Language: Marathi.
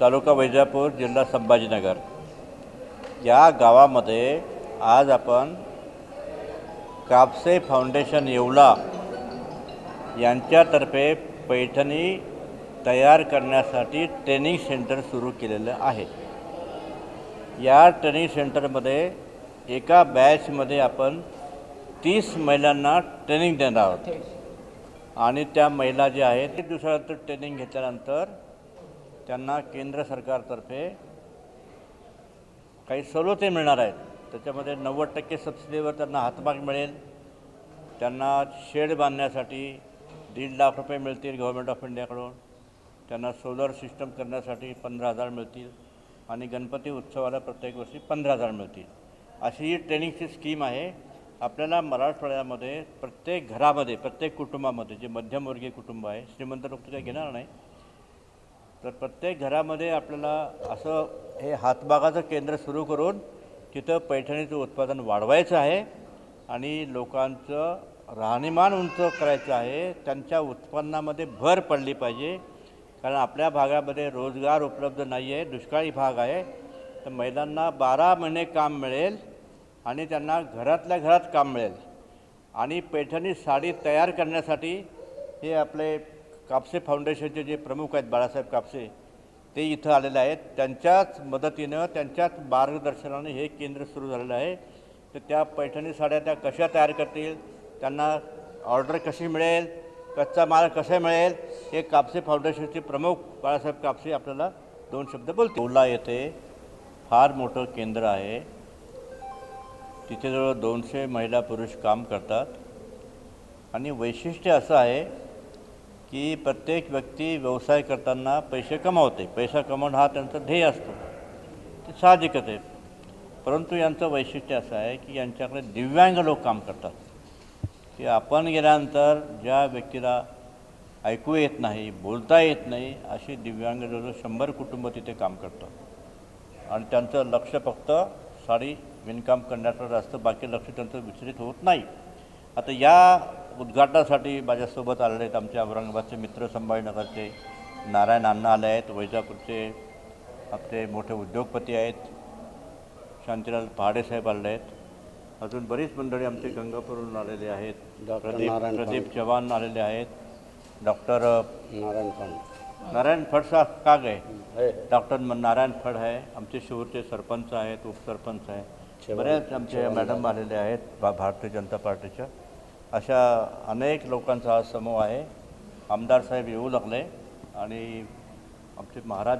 तालुका वैजापूर जिल्हा संभाजीनगर. या गावामध्ये आज आपण कापसे फाउंडेशन येवला यांच्यातर्फे पैठणी तयार करण्यासाठी ट्रेनिंग सेंटर सुरू केलेलं आहे. या ट्रेनिंग सेंटरमध्ये एका बॅचमध्ये आपण तीस महिलांना ट्रेनिंग देणार आहोत. आणि त्या महिला ज्या आहेत ते दुसऱ्यानंतर ट्रेनिंग घेतल्यानंतर त्यांना केंद्र सरकारतर्फे काही सवलती मिळणार आहेत. त्याच्यामध्ये नव्वद टक्के सबसिडीवर त्यांना हातभाग मिळेल. त्यांना शेड बांधण्यासाठी दीड लाख रुपये मिळतील गव्हर्मेंट ऑफ इंडियाकडून त्यांना सोलर सिस्टम करण्यासाठी पंधरा हजार मिळतील. आणि गणपती उत्सवाला प्रत्येक वर्षी पंधरा हजार मिळतील. अशी ही ट्रेनिंगची स्कीम आहे. आपल्याला मराठवाड्यामध्ये प्रत्येक घरामध्ये प्रत्येक कुटुंबामध्ये जे मध्यमवर्गीय कुटुंब आहे श्रीमंत लोक तर काही घेणार नाही तर प्रत्येक घरामध्ये आपल्याला असं हे हातबागाचं केंद्र सुरू करून तिथं पैठणीचं उत्पादन वाढवायचं आहे आणि लोकांचं राहणीमान उंच करायचं आहे. त्यांच्या उत्पन्नामध्ये भर पडली पाहिजे. कारण आपल्या भागामध्ये रोजगार उपलब्ध नाही आहे दुष्काळी भाग आहे. तर महिलांना बारा महिने काम मिळेल आणि त्यांना घरातल्या घरात काम मिळेल. आणि पैठणी साडी तयार करण्यासाठी हे आपले कापसे फाउंडेशनचे जे प्रमुख आहेत बाळासाहेब कापसे ते इथं आलेले आहेत. त्यांच्याच मदतीनं त्यांच्याच मार्गदर्शनाने हे केंद्र सुरू झालेलं आहे. तर त्या पैठणी साड्या त्या कशा तयार करतील त्यांना ऑर्डर कशी मिळेल कच्चा माल कसा मिळेल हे कापसे फाउंडेशनचे प्रमुख बाळासाहेब कापसे आपल्याला दोन शब्द बोलते ओला येथे फार मोठं केंद्र आहे. तिथे जवळ दोनशे महिला पुरुष काम करतात. आणि वैशिष्ट्य असं आहे की प्रत्येक व्यक्ती व्यवसाय करताना पैसे कमावते. पैसा कमावणं हा त्यांचा ध्येय असतो. ते साहजिकच आहे. परंतु यांचं वैशिष्ट्य असं आहे की यांच्याकडे दिव्यांग लोक काम करतात. की आपण गेल्यानंतर ज्या व्यक्तीला ऐकू येत नाही बोलता येत नाही अशी दिव्यांग जवळजवळ शंभर कुटुंब तिथे काम करतात आणि त्यांचं लक्ष फक्त साडी विणकाम करण्याकडे असतं बाकी लक्ष त्यांचं विचलित होत नाही. आता या उद्घाटनासाठी माझ्यासोबत आलेले आहेत आमचे औरंगाबादचे मित्र संभाजीनगरचे नारायण अण्णा आले आहेत वैजापूरचे आपले मोठे उद्योगपती आहेत शांतीलाल पहाडेसाहेब आलेले आहेत. अजून बरीच मंडळी आमचे गंगापूरहून आलेले आहेत. डॉक्टर प्रदीप प्रदीप चव्हाण आलेले आहेत. डॉक्टर नारायण फंड नारायण फड साहब का गए? है. डॉक्टर नारायण फड आहे. आमचे शिवूरचे सरपंच आहेत उपसरपंच आहे बरेच आमचे मॅडम आलेले आहेत भारतीय जनता पार्टीच्या. अशा अनेक लोकांचा हा समूह आहे. आमदार साहेब येऊ लागले आणि आमचे महाराज